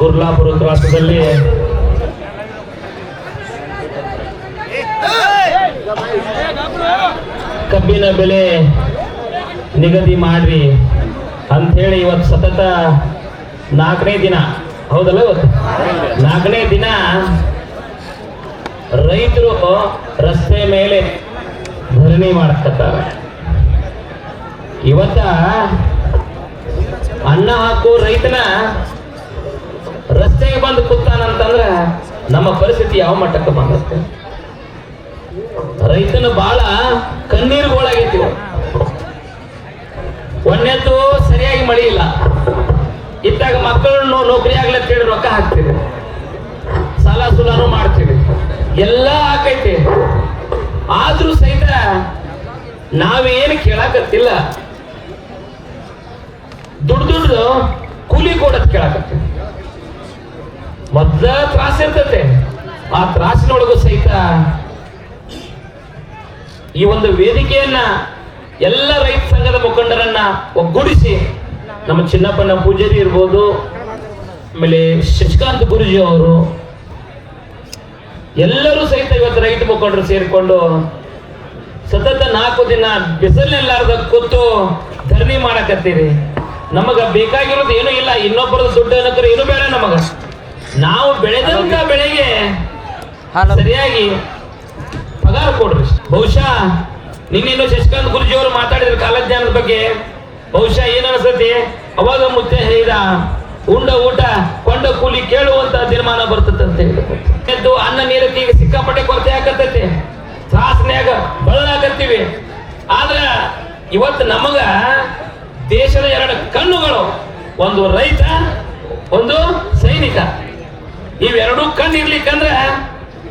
ಗುರ್ಲಾಪುರ ಕ್ರಾಸದಲ್ಲಿ ಕಬ್ಬಿನ ಬೆಲೆ ನಿಗದಿ ಮಾಡ್ರಿ ಅಂಥೇಳಿ ಇವತ್ತು ಸತತ ನಾಲ್ಕನೇ ದಿನ, ಹೌದಲ್ಲ ಇವತ್ತು? ನಾಲ್ಕನೇ ದಿನ ರೈತರು ರಸ್ತೆ ಮೇಲೆ ಧರಣಿ ಮಾಡಕತ್ತಾರೆ. ಇವತ್ತ ಅನ್ನ ಹಾಕೋ ರೈತನ ರಸ್ತೆಗೆ ಬಂದು ಕೂತಾನಂತಂದ್ರೆ ನಮ್ಮ ಪರಿಸ್ಥಿತಿ ಯಾವ ಮಟ್ಟಕ್ಕೆ ಬಂದತ್ತೆ ರೈತನ ಬಾಳ ಕಣ್ಣೀರುಗಳಾಗೈತಿ ಒಂದೇತು ಸರಿಯಾಗಿ ಮಳಿ ಇಲ್ಲ. ಇತ್ತಾಗ ಮಕ್ಕಳನ್ನು ನೌಕರಿ ಆಗ್ಲತ್ತೇಳಿ ರೊಕ್ಕ ಹಾಕ್ತೀವಿ. ಸಾಲ ಸುಲಾನು ಮಾಡ್ತೀವಿ. ಎಲ್ಲ ಆಕೈತಿ. ಆದ್ರೂ ಸಹಿತ ನಾವೇನು ಕೇಳಾಕತ್ತಿಲ್ಲ. ದುಡ್ಡು ದುಡ್ಡು ಕೂಲಿ ಕೊಡತ್ ಕೇಳಾಕತ್ತೀವಿ. ಮೊದ್ಲ ತ್ರಾಸ ಇರ್ತತೆ. ಆ ತ್ರಾಸಿನೊಳಗೂ ಸಹಿತ ಈ ಒಂದು ವೇದಿಕೆಯನ್ನ ಎಲ್ಲ ರೈತ ಸಂಘದ ಮುಖಂಡರನ್ನ ಒಗ್ಗೂಡಿಸಿ ನಮ್ಮ ಚಿನ್ನಪ್ಪನ ಪೂಜಾರಿ ಇರ್ಬೋದು, ಆಮೇಲೆ ಶಶಿಕಾಂತ್ ಗುರುಜಿ ಅವರು, ಎಲ್ಲರೂ ಸಹಿತ ಇವತ್ತು ರೈತ ಮುಖಂಡರು ಸೇರಿಕೊಂಡು ಸತತ ನಾಲ್ಕು ದಿನ ಬಿಸಿಲಿನೆಲ್ಲಾರ್ದ ಕೂತು ಧರಣಿ ಮಾಡಕತ್ತೀರಿ. ನಮಗ ಬೇಕಾಗಿರೋದು ಏನೂ ಇಲ್ಲ ಇನ್ನೊಬ್ಬರದ ದುಡ್ಡು ಏನಕ್ಕೂ ಏನು ಬೇಡ ನಮಗ. ನಾವು ಬೆಳೆದಂತ ಬೆಳೆಗೆ ಸರಿಯಾಗಿ ಪಗಾರ ಕೊಡ್ರಿ ಬಹುಶಃ ನಿನ್ನೇನು ಶಶಿಕಾಂತ್ ಗುರುಜಿ ಅವರು ಮಾತಾಡಿದ್ರು ಕಾಲಜ್ಞಾನದ ಬಗ್ಗೆ. ಬಹುಶಃ ಏನ್ ಅನ್ಸತಿ ಅವಾಗ ಮುತ್ತೆ ಹೇಳಿದ ಉಂಡ ಊಟ ಕೊಂಡ ಕೂಲಿ ಕೇಳುವಂತ ತೀರ್ಮಾನ ಬರ್ತದೆ ಅಂತ ಹೇಳಿದ್ರು ಅನ್ನ ನೀರಕ್ಕೆ ಈಗ ಸಿಕ್ಕಾಪಟ್ಟೆ ಕೊರತೆ ಆಗತೈತಿ ತ್ರಾಸನ್ಯಾಗ ಬಳಲಾಕತ್ತೀವಿ ಆದ್ರ ಇವತ್ತು ನಮಗ ದೇಶದ ಎರಡು ಕಣ್ಣುಗಳು ಒಂದು ರೈತ ಒಂದು ಸೈನಿಕ. ಇವೆರಡೂ ಕಣ್ಣು ಇರ್ಲಿಕ್ಕಂದ್ರೆ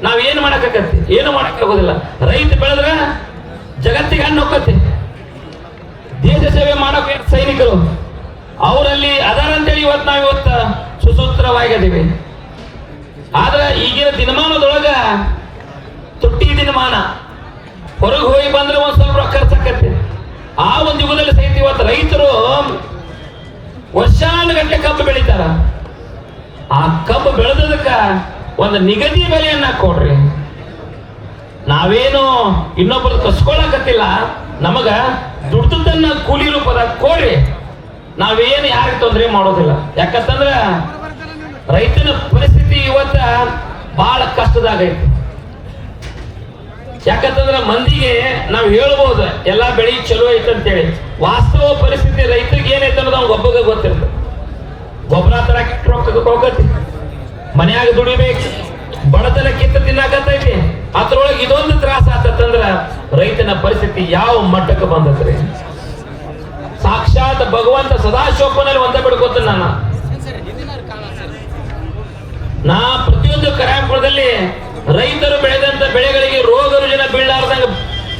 ನಾವ್ ಏನ್ ಮಾಡಕತ್ತಿ ಏನು ಮಾಡಕ್ ಆಗೋದಿಲ್ಲ. ರೈತ ಬೆಳೆದ್ರ ಜಗತ್ತಿಗೆ ಹಣ್ಣು ಹೋಗತ್ತೆ ದೇಶ ಸೇವೆ ಮಾಡೋಕೆ ಸೈನಿಕರು? ಅವರಲ್ಲಿ ಅದಾರ ಅಂತೇಳಿ ಇವತ್ತು ನಾವು ಇವತ್ತು ಸುಸೂತ್ರವಾಗಿದ್ದೀವಿ. ಆದ್ರೆ ಈಗಿನ ದಿನಮಾನದೊಳಗ ತುಟ್ಟಿ ದಿನಮಾನ. ಹೊರಗೆ ಹೋಗಿ ಬಂದ್ರೆ ಒಂದ್ ಸ್ವಲ್ಪ ರೊಕ್ಕ ಖರ್ಚಾಕತ್ತೆ. ಆ ಒಂದು ಯುಗದಲ್ಲಿ ಸಹಿತ ಇವತ್ತು ರೈತರು ವರ್ಷಾನುಗಟ್ಟಲೆ ಕಬ್ಬು ಬೆಳಿತಾರ. ಆ ಕಬ್ಬು ಬೆಳೆದದಕ್ಕ ಒಂದು ನಿಗದಿ ಬೆಲೆಯನ್ನ ಕೊಡ್ರಿ. ನಾವೇನು ಇನ್ನೊಬ್ಬರು ಕಸ್ಕೊಳಕತ್ತಿಲ್ಲ ನಮಗ ದುಡ್ದನ್ನ ಕೂಲಿ ರೂಪದ ಕೊಡ್ರಿ. ನಾವೇನು ಯಾರಿಗೆ ತೊಂದರೆ ಮಾಡೋದಿಲ್ಲ. ಯಾಕಂತಂದ್ರ ರೈತನ ಪರಿಸ್ಥಿತಿ ಇವತ್ತ ಬಹಳ ಕಷ್ಟದಾಗೈತಿ ಯಾಕಂತಂದ್ರ ಮಂದಿಗೆ ನಾವು ಹೇಳ್ಬೋದು, ಎಲ್ಲಾ ಬೆಳಿ ಚಲೋ ಐತೆ ಅಂತೇಳಿ ವಾಸ್ತವ ಪರಿಸ್ಥಿತಿ ರೈತರಿಗೆ ಏನೈತೆ ಅನ್ನೋದು ಅವ್ನ ಒಬ್ಬಗ ಗೊತ್ತಿರ್ತದೆ. ಗೊಬ್ಬರ ತರಕ್ಕೆ ರೊಕ್ಕ ಹೋಗತಿ ಮನ್ಯಾಗ ದುಡಿಬೇಕು. ಬಡತನ ಕಿತ್ತ ತಿನ್ನಾಕತ್ತೈತಿ. ಅದ್ರೊಳಗೆ ಇದೊಂದು ತ್ರಾಸ ಆತಂದ್ರ ರೈತನ ಪರಿಸ್ಥಿತಿ ಯಾವ ಮಟ್ಟಕ್ಕೆ ಬಂದತ್ರಿ ಸಾಕ್ಷಾತ್ ಭಗವಂತ ಸದಾಶಿವಪ್ಪನಲ್ಲಿ ಒಂದ ಬಿಡ್ಕೋತ ನಾನು? ನಾ ಪ್ರತಿಯೊಂದು ಕರಾಪುರದಲ್ಲಿ ರೈತರು ಬೆಳೆದಂತ ಬೆಳೆಗಳಿಗೆ ರೋಗ ರುಜಿನ ಬೀಳಾರ್ದಂಗ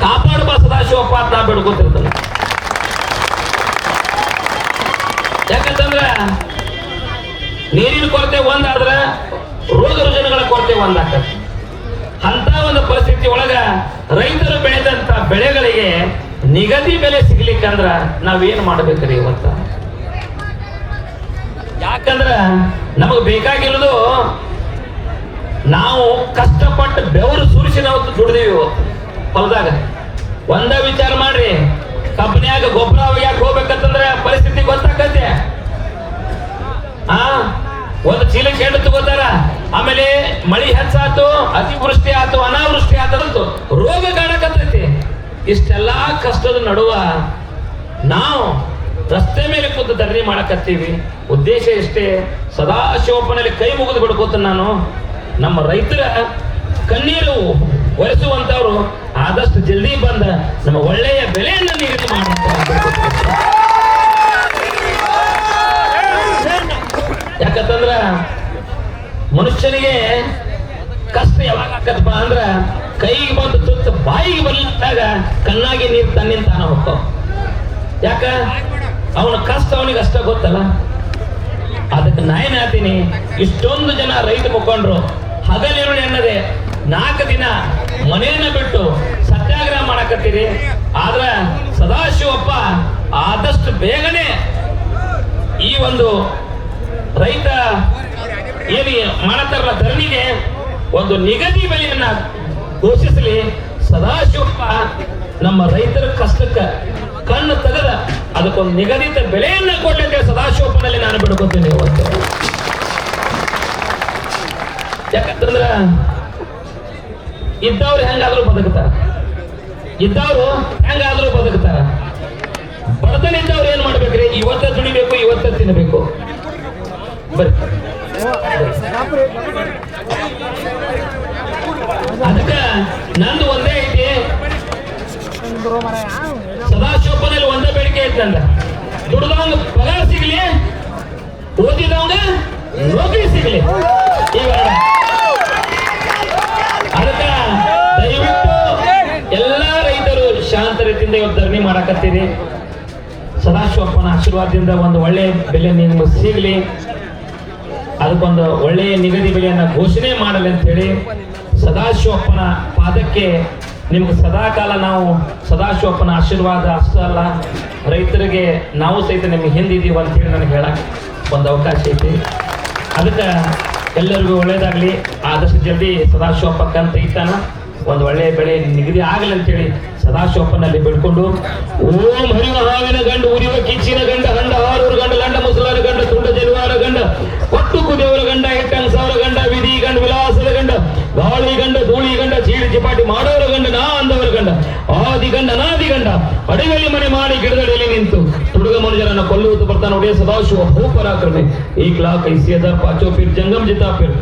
ಕಾಪಾಡುವ ಸದಾಶಿವಪ್ಪ ಅಂತ ನಾ ಬಿಡ್ಕೋತಿರ್ತಾನೆ ಯಾಕಂತಂದ್ರ ನೀರಿನ ಕೊರತೆ ಒಂದಾದ್ರ ರೋಗ ರುಜಿನಗಳ ಕೊರತೆ ಒಂದಾಗ್ತದೆ. ಅಂತ ಒಂದು ಪರಿಸ್ಥಿತಿ ಒಳಗ ರೈತರು ಬೆಳೆದಂತ ಬೆಳೆಗಳಿಗೆ ನಿಗದಿ ಬೆಲೆ ಸಿಗ್ಲಿಕ್ಕಂದ್ರ ನಾವೇನ್ ಮಾಡ್ಬೇಕ್ರಿ ಇವತ್ತ? ಯಾಕಂದ್ರ ನಮಗ್ ಬೇಕಾಗಿರೋದು ನಾವು ಕಷ್ಟಪಟ್ಟು ಬೆವರು ಸುರಿಸಿ ನಾವು ದುಡ್ದೀವಿ ಹೊಲದಾಗ. ಒಂದ ವಿಚಾರ ಮಾಡ್ರಿ ಕಬ್ಬನ್ಯಾಗ ಗೊಬ್ಬರ ಯಾಕೆ ಹೋಗ್ಬೇಕಂತಂದ್ರೆ ಪರಿಸ್ಥಿತಿ ಗೊತ್ತಾಕತ್ತೆ. ಆ, ಒಂದು ಚೀಲ ಹೆಣ್ಣು ತಗೋತಾರ ಆಮೇಲೆ ಮಳಿ ಹೆಚ್ಚಾತು ಅತಿವೃಷ್ಟಿ ಆತು ಅನಾವೃಷ್ಟಿ ಆತದಂತು ರೋಗ ಕಾಣಕತ್ತೈತಿ. ಇಷ್ಟೆಲ್ಲಾ ಕಷ್ಟದ ನಡುವ ನಾವು ರಸ್ತೆ ಮೇಲೆ ಕೂತು ಧರಣಿ ಮಾಡಕತ್ತೀವಿ. ಉದ್ದೇಶ ಇಷ್ಟೇ ಸದಾ ಶಿವಪ್ಪನಲ್ಲಿ ಕೈ ಮುಗಿದು ಬಿಡ್ಕೋತ ನಾನು. ನಮ್ಮ ರೈತರ ಕಣ್ಣೀರು ಒರೆಸುವಂತವ್ರು ಆದಷ್ಟು ಜಲ್ದಿ ಬಂದ ನಮ್ಮ ಒಳ್ಳೆಯ ಬೆಲೆಯನ್ನು ನಿಗದಿ ಮಾಡುವಂತ ಯಾಕಂತಂದ್ರ ಮನುಷ್ಯನಿಗೆ ಕಷ್ಟ ಯಾವಾಗ ಆಕತ್ತಪ್ಪ ಅಂದ್ರ ಕೈಗೆ ಬಂದು ತುತ್ತು ಬಾಯಿಗೆ ಬರ್ಲಿದ್ದಾಗ ಕಣ್ಣಾಗಿ ನೀರು ತನ್ನಿಂದ ತಾನ ಹೋಗ್ತಾವ ಯಾಕ? ಅವನ ಕಷ್ಟ ಅವನಿಗೆ ಅಷ್ಟ ಗೊತ್ತಲ್ಲ. ಅದಕ್ಕೆ ನಾ ಹೇಳ್ತೀನಿ? ಇಷ್ಟೊಂದು ಜನ ರೈತ ಮುಖಂಡರು ಹಗಲಿರುಳಿ ಅನ್ನದೆ ನಾಲ್ಕು ದಿನ ಮನೆಯನ್ನ ಬಿಟ್ಟು ಸತ್ಯಾಗ್ರಹ ಮಾಡಕತ್ತೀರಿ. ಆದ್ರ ಸದಾಶಿವಪ್ಪ ಆದಷ್ಟು ಬೇಗನೆ ಈ ಒಂದು ರೈತ ಏನು ಮಾಡತ್ತಾರಲ್ಲ ಧರಣಿಗೆ ಒಂದು ನಿಗದಿ ಬೆಲೆಯನ್ನ ಘೋಷಿಸಲಿ ಸದಾಶಿವಪ್ಪ ನಮ್ಮ ರೈತರ ಕಷ್ಟಕ್ಕ ಕಣ್ಣು ತೆಗೆದ ಅದಕ್ಕೊಂದು ನಿಗದಿತ ಬೆಲೆಯನ್ನ ಕೊಟ್ಟಂತೆ ಸದಾಶಿವಪ್ಪನಲ್ಲಿ ನಾನು ಬಿಡ್ಕೊತೀನಿ ಇವತ್ತು. ಯಾಕಂತಂದ್ರ ಇದ್ದವ್ರು ಹೆಂಗಾದ್ರೂ ಬದುಕ್ತಾರ. ಇದ್ದವ್ರು ಹೆಂಗಾದ್ರೂ ಬದುಕ್ತಾರ ಬಡತನ ಇದ್ದವ್ರು ಏನ್ ಮಾಡ್ಬೇಕ್ರಿ ಇವತ್ತ ದುಡಿಬೇಕು ಇವತ್ತ ತಿನ್ನಬೇಕು ಬರ್ರಿ ಅದಕ್ಕ ನಂದು ಒಂದೇ ಐತಿ ಸದಾಶಿವಪ್ಪನಲ್ಲಿ ಒಂದೇ ಬೇಡಿಕೆ ಐತಂದ ನಂದ ದುಡ್ದವಂಗ ಪಗಾರ ಸಿಗ್ಲಿ ಓದಿದವನ ನೌಕರಿ ಸಿಗ್ಲಿ. ಅದಕ್ಕ ದಯವಿಟ್ಟು ಎಲ್ಲಾ ರೈತರು ಶಾಂತ ರೀತಿಯಿಂದ ಇವತ್ತು ಧರಣಿ ಮಾಡಕತ್ತೀರಿ. ಸದಾಶಿವಪ್ಪನ ಆಶೀರ್ವಾದದಿಂದ ಒಂದು ಒಳ್ಳೆ ಬೆಲೆ ನಿಮ್ಗೆ ಸಿಗ್ಲಿ. ಅದಕ್ಕೊಂದು ಒಳ್ಳೆಯ ನಿಗದಿ ಬೆಲೆಯನ್ನ ಘೋಷಣೆ ಮಾಡಲಿ ಅಂತ ಹೇಳಿ ಸದಾಶಿವಪ್ಪನ ಪಾದಕ್ಕೆ ನಿಮ್ಗೆ ಸದಾಕಾಲ ನಾವು ಸದಾಶಿವಪ್ಪನ ಆಶೀರ್ವಾದ ಅಷ್ಟೇ ಅಲ್ಲ ರೈತರಿಗೆ ನಾವು ಸಹಿತ ನಿಮ್ಗೆ ಹಿಂದಿದ್ದೀವಿ ಅಂತ ಹೇಳಿ ನನಗೆ ಹೇಳಕ್ ಒಂದು ಅವಕಾಶ ಐತಿ. ಅದಕ್ಕೆ ಎಲ್ಲರಿಗೂ ಒಳ್ಳೇದಾಗಲಿ. ಆದಷ್ಟು ಜಲ್ದಿ ಸದಾಶಿವಪ್ಪ ಕಂತ ಇತ್ತಾನ ಒಂದು ಒಳ್ಳೆಯ ಬೆಳೆ ನಿಗದಿ ಆಗಲಿ ಅಂತೇಳಿ ಸದಾಶಿವಪ್ಪನಲ್ಲಿ ಬಿಡ್ಕೊಂಡು, ಓಂ ಹರಿವ ಹಾವಿನ ಗಂಡ, ಉರಿವ ಕಿಚ್ಚಿನ ಗಂಡ ಹಂಡ ಹಾರೂರು ಗಂಡ, ಲಂಡ ಮುಸಲಾರ ಗಂಡ, ತುಂಡ ಜಲವಾರ ಗಂಡ ಒಟ್ಟು ಕುದೇವರ ಗಂಡ ಹೆಟ್ಟಂಗ ಸಾವಿರ ಗಂಡ, ವಿಧಿ ಗಂಡ, ವಿಲಾಸದ ಗಂಡ, ಗಾಳಿ ಗಂಡ, ಧೂಳಿ ಗಂಡ ಚೀಡಿ ಚಿಪಾಟಿ ಮಾಡೋರ ಗಂಡ ನಾ ಅಂದವರ ಗಂಡ ಆದಿ ಗಂಡ, ನಾದಿ ಗಂಡ ಅಡಿಯಲ್ಲಿ ಮನೆ ಮಾಡಿ ಗಿಡದಡಿಯಲ್ಲಿ ನಿಂತು ತುಡುಗ ಮನುಜರನ್ನ ಕೊಲ್ಲುವುದು ಬರ್ತಾನೆ ಒಡೆಯ ಸದಾಶಿವ ಭೂಪರಾಕ್ರಮೆ. ಈ ಕ್ಲಾಕ್ ಹಜಾರ್ ಪಾಚೋ ಪಿರ್ ಜಂಗಮ್ ಜಿತಾ ಪೀರ್